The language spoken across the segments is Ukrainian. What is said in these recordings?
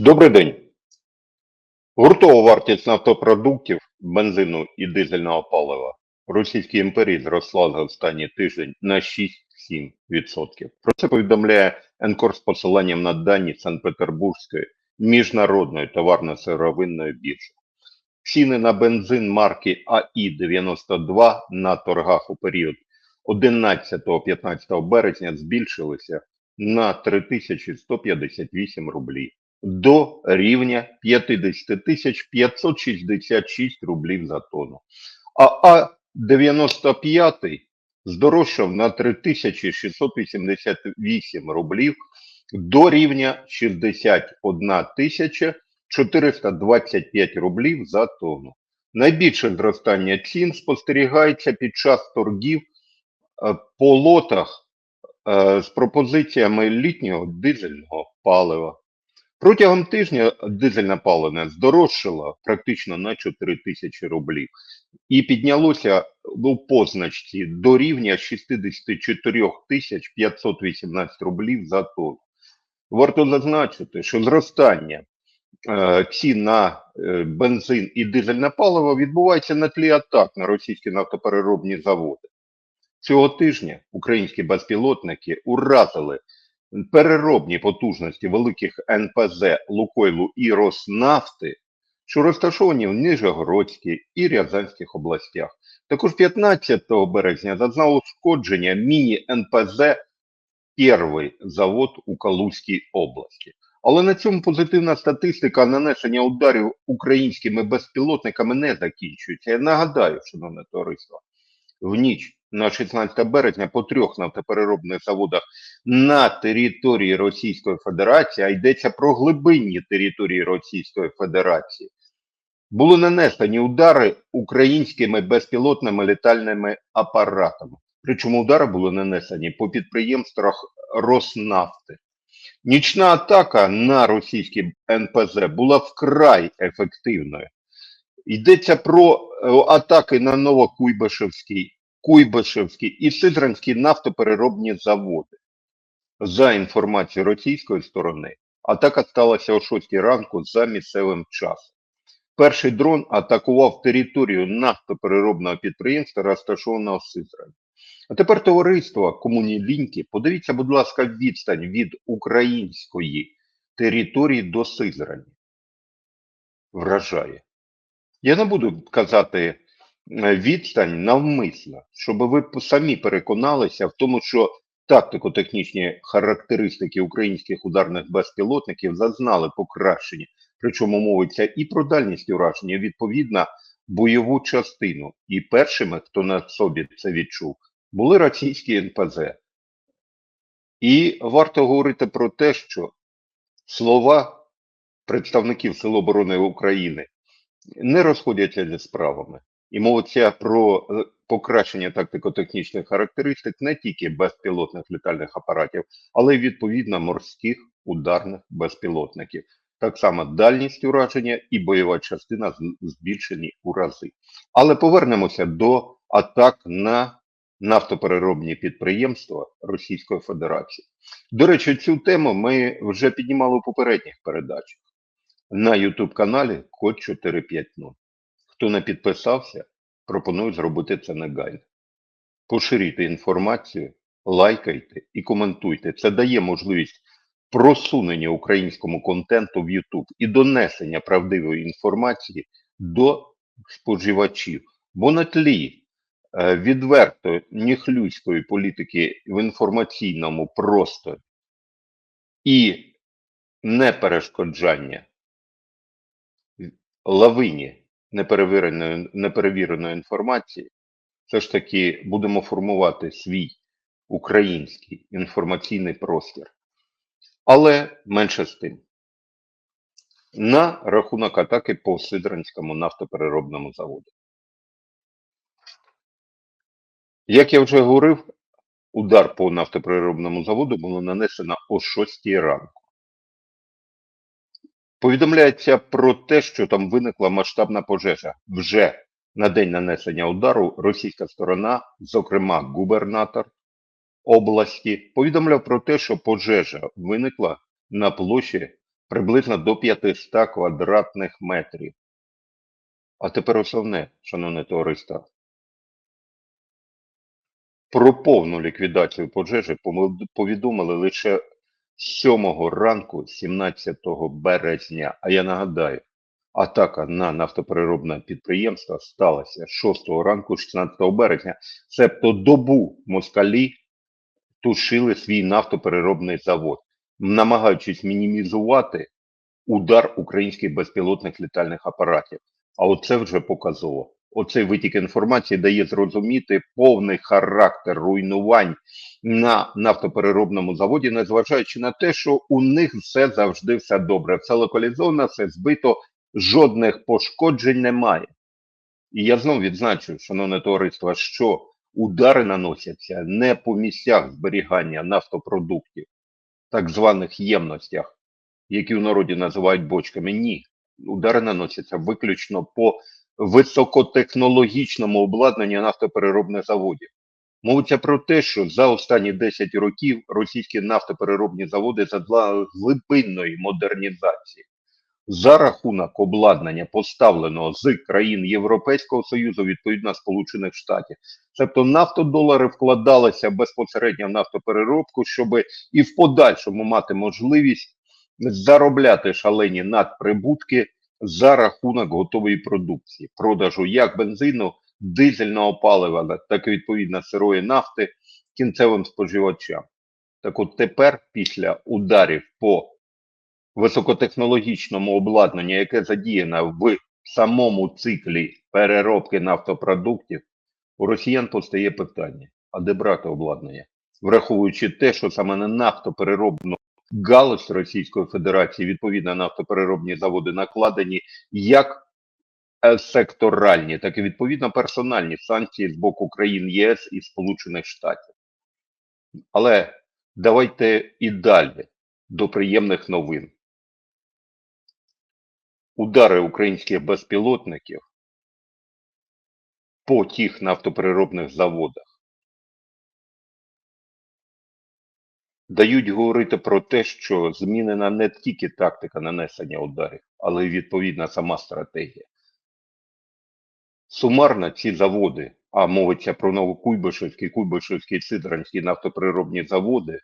Добрий день. Гуртова вартість нафтопродуктів, бензину і дизельного палива Російській імперії зросла за останній тиждень на 6-7%. Про це повідомляє НКОР з посиланням на дані Санкт-Петербурзької міжнародної товарно-сировинної біржі. Ціни на бензин марки АІ-92 на торгах у період 11-15 березня збільшилися на 3158 рублів до рівня 50 тисяч 566 рублів за тонну. А А95 здорожчав на 3688 рублів до рівня 61 тисяча 425 рублів за тонну. Найбільше зростання цін спостерігається під час торгів е, по лотах е, з пропозиціями літнього дизельного палива. Протягом тижня дизельне паливо здорожчало практично на 4 тисячі рублів і піднялося у позначці до рівня 64 тисяч 518 рублів за тонну. Варто зазначити, що зростання е, цін на е, бензин і дизельне паливо відбувається на тлі атак на російські нафтопереробні заводи. Цього тижня українські безпілотники уразили переробні потужності великих НПЗ Лукойлу і Роснафти, що розташовані в Нижегородській і Рязанських областях. Також 15 березня зазнав ушкодження міні-НПЗ Перший завод у Калузькій області. Але на цьому позитивна статистика нанесення ударів українськими безпілотниками не закінчується. Я нагадаю, шановне товариство, в ніч на 16 березня по трьох нафтопереробних заводах на території Російської Федерації, а йдеться про глибинні території Російської Федерації, були нанесені удари українськими безпілотними літальними апаратами. Причому удари були нанесені по підприємствах Роснафти. Нічна атака на російські НПЗ була вкрай ефективною. Йдеться про е, атаки на Новокуйбишевський, Куйбишевський і Сидранський нафтопереробні заводи. За інформацією російської сторони, атака сталася о 6 ранку за місцевим часом. Перший дрон атакував територію нафтопереробного підприємства, розташованого в Сизрані. А тепер товариство комуніліньки, подивіться, будь ласка, відстань від української території до Сизрані. Вражає. Я не буду казати відстань навмисно, щоб ви самі переконалися в тому, що тактико-технічні характеристики українських ударних безпілотників зазнали покращення, причому мовиться і про дальність ураження, відповідно, бойову частину. І першими, хто на собі це відчув, були російські НПЗ. І варто говорити про те, що слова представників Сил оборони України не розходяться зі справами. І мовиться про е, покращення тактико-технічних характеристик не тільки безпілотних літальних апаратів, але й відповідно морських ударних безпілотників. Так само дальність ураження і бойова частина збільшені у рази. Але повернемося до атак на нафтопереробні підприємства Російської Федерації. До речі, цю тему ми вже піднімали у попередніх передачах на YouTube каналі Код 450. Хто не підписався, пропоную зробити це негайно. Поширюйте інформацію, лайкайте і коментуйте. Це дає можливість просунення українському контенту в YouTube і донесення правдивої інформації до споживачів. Бо на тлі е, відверто ніхлюйської політики в інформаційному просторі і неперешкоджання лавині неперевіреної, неперевіреної інформації, все ж таки будемо формувати свій український інформаційний простір. Але менше з тим. На рахунок атаки по Сидранському нафтопереробному заводу. Як я вже говорив, удар по нафтопереробному заводу було нанесено о 6 ранку. Повідомляється про те, що там виникла масштабна пожежа. Вже на день нанесення удару російська сторона, зокрема губернатор області, повідомляв про те, що пожежа виникла на площі приблизно до 500 квадратних метрів. А тепер основне, шановне товариство. Про повну ліквідацію пожежі повідомили лише 7 ранку 17 березня. А я нагадаю, атака на нафтопереробне підприємство сталася 6 ранку 16 березня. Себто добу москалі тушили свій нафтопереробний завод, намагаючись мінімізувати удар українських безпілотних літальних апаратів. А оце вже показово. Оцей витік інформації дає зрозуміти повний характер руйнувань на нафтопереробному заводі, незважаючи на те, що у них все завжди все добре, все локалізовано, все збито, жодних пошкоджень немає. І я знов відзначу, шановне товариство, що удари наносяться не по місцях зберігання нафтопродуктів, так званих ємностях, які в народі називають бочками. Ні, удари наносяться виключно по високотехнологічному обладнанню нафтопереробних заводів. Мовиться про те, що за останні 10 років російські нафтопереробні заводи задла глибинної модернізації. За рахунок обладнання, поставленого з країн Європейського Союзу, відповідно Сполучених Штатів, тобто нафтодолари вкладалися безпосередньо в нафтопереробку, щоб і в подальшому мати можливість заробляти шалені надприбутки за рахунок готової продукції, продажу як бензину, дизельного палива, так і відповідно сирої нафти кінцевим споживачам. Так от тепер, після ударів по високотехнологічному обладнанню, яке задіяно в самому циклі переробки нафтопродуктів, у росіян постає питання: а де брати обладнання? Враховуючи те, що саме на нафтопереробну галузь Російської Федерації, відповідно нафтопереробні заводи накладені як е, секторальні, так і відповідно персональні санкції з боку країн ЄС і Сполучених Штатів. Але давайте і далі до приємних новин. Удари українських безпілотників по тих нафтопереробних заводах дають говорити про те, що змінена не тільки тактика нанесення ударів, але й відповідна сама стратегія. Сумарно ці заводи, а мовиться про Новокуйбишевський, Куйбишевський, Сидоранський нафтопереробні заводи,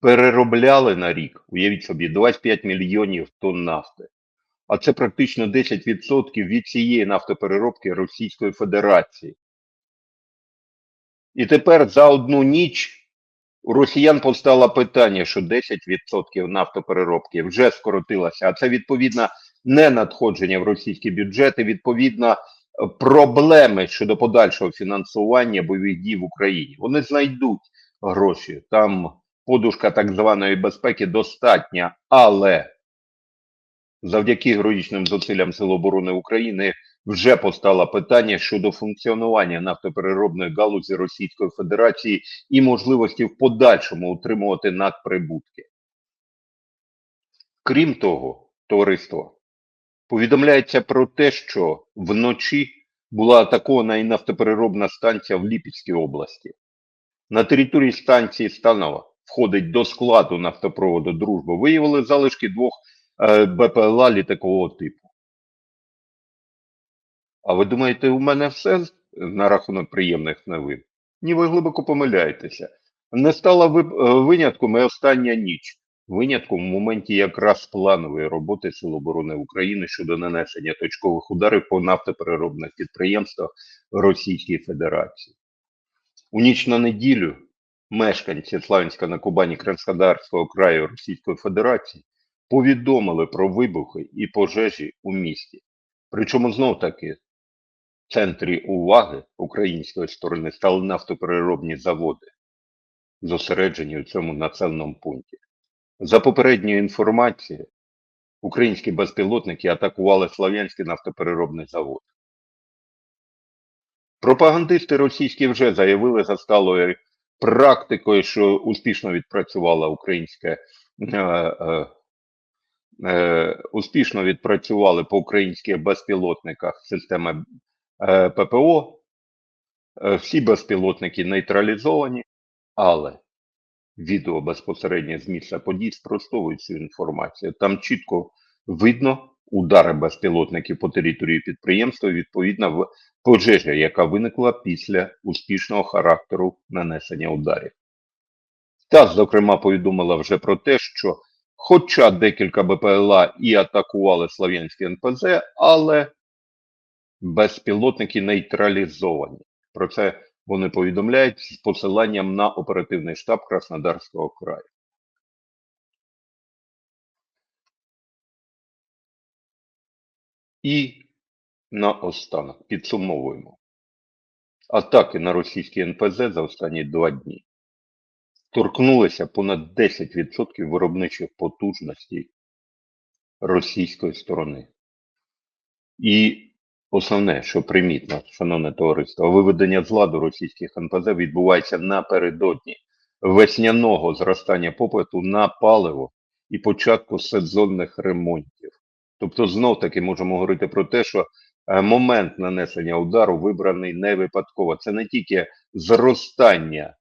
переробляли на рік, уявіть собі, 25 мільйонів тонн нафти. А це практично 10% від цієї нафтопереробки Російської Федерації. І тепер за одну ніч у росіян постало питання, що 10% нафтопереробки вже скоротилося, а це відповідно не надходження в російські бюджети, відповідно проблеми щодо подальшого фінансування бойових дій в Україні. Вони знайдуть гроші. Там подушка так званої безпеки достатня, але завдяки героїчним зусиллям Сил оборони України вже постало питання щодо функціонування нафтопереробної галузі Російської Федерації і можливості в подальшому утримувати надприбутки. Крім того, товариство повідомляється про те, що вночі була атакована і нафтопереробна станція в Ліпецькій області. На території станції Станова входить до складу нафтопроводу Дружба. Виявили залишки двох е, БПЛА літакового типу. А ви думаєте, у мене все на рахунок приємних новин? Ні, ви глибоко помиляєтеся. Не стала е, винятком і остання ніч. Винятком в моменті якраз планової роботи Сил оборони України щодо нанесення точкових ударів по нафтопереробних підприємствах Російської Федерації. У ніч на неділю мешканці Славянська на Кубані Краснодарського краю Російської Федерації повідомили про вибухи і пожежі у місті. Причому знов таки центрі уваги української сторони стали нафтопереробні заводи, зосереджені у цьому населеному пункті. За попередньою інформацією, українські безпілотники атакували Слов'янський нафтопереробний завод. Пропагандисти російські вже заявили за сталою практикою, що успішно відпрацювала українська е, е, е, успішно відпрацювали по українських безпілотниках системи ППО. Е, всі безпілотники нейтралізовані, але відео безпосередньо з місця подій спростовують цю інформацію. Там чітко видно удари безпілотників по території підприємства, відповідно в пожежі, яка виникла після успішного характеру нанесення ударів. ТАСС, зокрема, повідомила вже про те, що хоча декілька БПЛА і атакували Слов'янське НПЗ, але безпілотники нейтралізовані. Про це вони повідомляють з посиланням на оперативний штаб Краснодарського краю. І наостанок підсумовуємо. Атаки на російські НПЗ за останні два дні торкнулися понад 10% виробничих потужностей російської сторони. І основне, що примітно, шановне товариство, виведення з ладу російських НПЗ відбувається напередодні весняного зростання попиту на паливо і початку сезонних ремонтів. Тобто, знов таки можемо говорити про те, що е, момент нанесення удару вибраний не випадково. Це не тільки зростання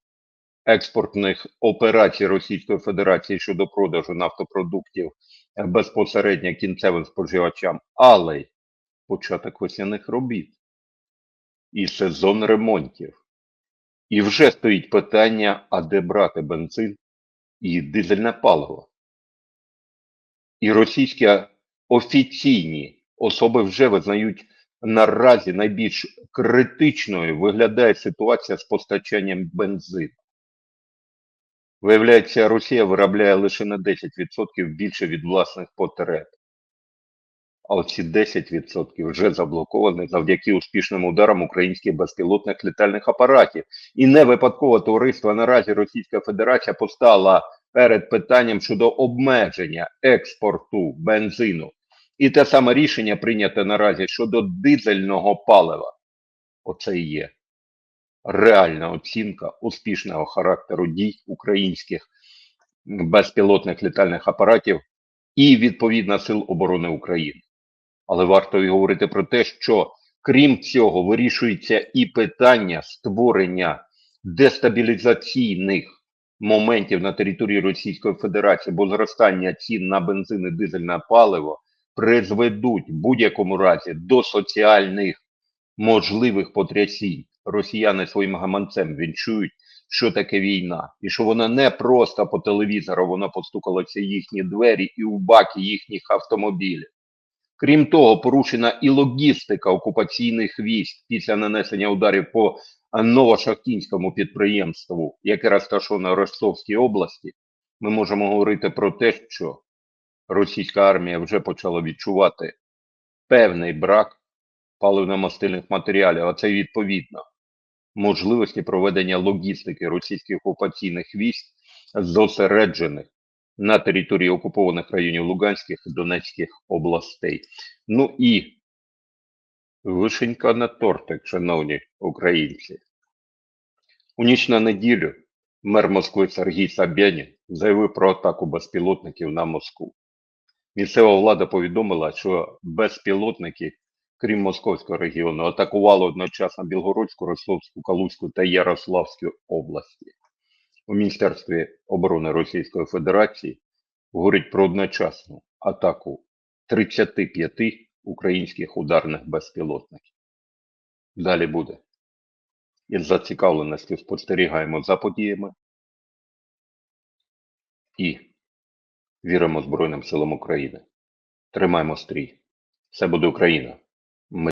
експортних операцій Російської Федерації щодо продажу нафтопродуктів е, безпосередньо кінцевим споживачам, але й початок весняних робіт і сезон ремонтів. І вже стоїть питання, а де брати бензин і дизельне паливо. І російські офіційні особи вже визнають наразі найбільш критичною виглядає ситуація з постачанням бензину. Виявляється, Росія виробляє лише на 10% більше від власних потреб. А оці 10% вже заблоковані завдяки успішним ударам українських безпілотних літальних апаратів. І не випадково товариство наразі Російська Федерація постала перед питанням щодо обмеження експорту бензину. І те саме рішення прийняте наразі щодо дизельного палива. Оце і є реальна оцінка успішного характеру дій українських безпілотних літальних апаратів і відповідно Сил оборони України. Але варто і говорити про те, що крім цього вирішується і питання створення дестабілізаційних моментів на території Російської Федерації, бо зростання цін на бензин і дизельне паливо призведуть в будь-якому разі до соціальних можливих потрясінь. Росіяни своїм гаманцем відчують, що таке війна, і що вона не просто по телевізору, вона постукалася їхні двері і у баки їхніх автомобілів. Крім того, порушена і логістика окупаційних військ після нанесення ударів по Новошахтінському підприємству, яке розташоване в Ростовській області. Ми можемо говорити про те, що російська армія вже почала відчувати певний брак паливно-мастильних матеріалів, а це відповідно можливості проведення логістики російських окупаційних військ зосереджених на території окупованих районів Луганських і Донецьких областей. Ну і вишенька на тортик, шановні українці. У ніч на неділю мер Москви Сергій Собянін заявив про атаку безпілотників на Москву. Місцева влада повідомила, що безпілотники, крім Московського регіону, атакували одночасно Білгородську, Ростовську, Калузьку та Ярославську області. У Міністерстві оборони Російської Федерації говорить про одночасну атаку 35 українських ударних безпілотників. Далі буде. Із зацікавленістю спостерігаємо за подіями і віримо Збройним силам України. Тримаємо стрій. Все буде Україна. Ми